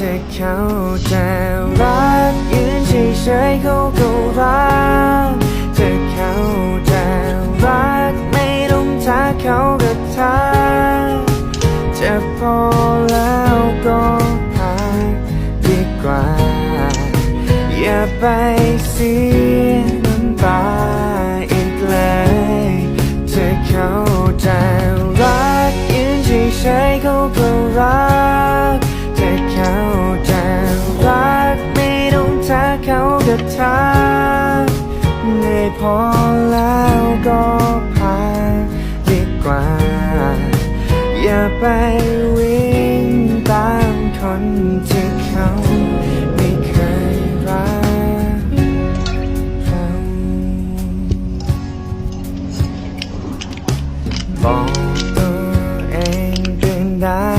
จะเข้าใจรักยืนเฉยๆเขาก็รักจะเข้าใจรักไม่ต้องทักเขาก็ทักจะพอแล้วก็พักดีกว่า อย่าไปเสียน้ำตาอีกเลยจะเข้าใจรักยืนเฉยๆเขาก็รัก จช้าเหนื่อยพอแล้วก็พักดีกว่า อย่าไปวิ่งตามคนที่เขาไม่เคยรักเราบอกตัวเองเป็นได้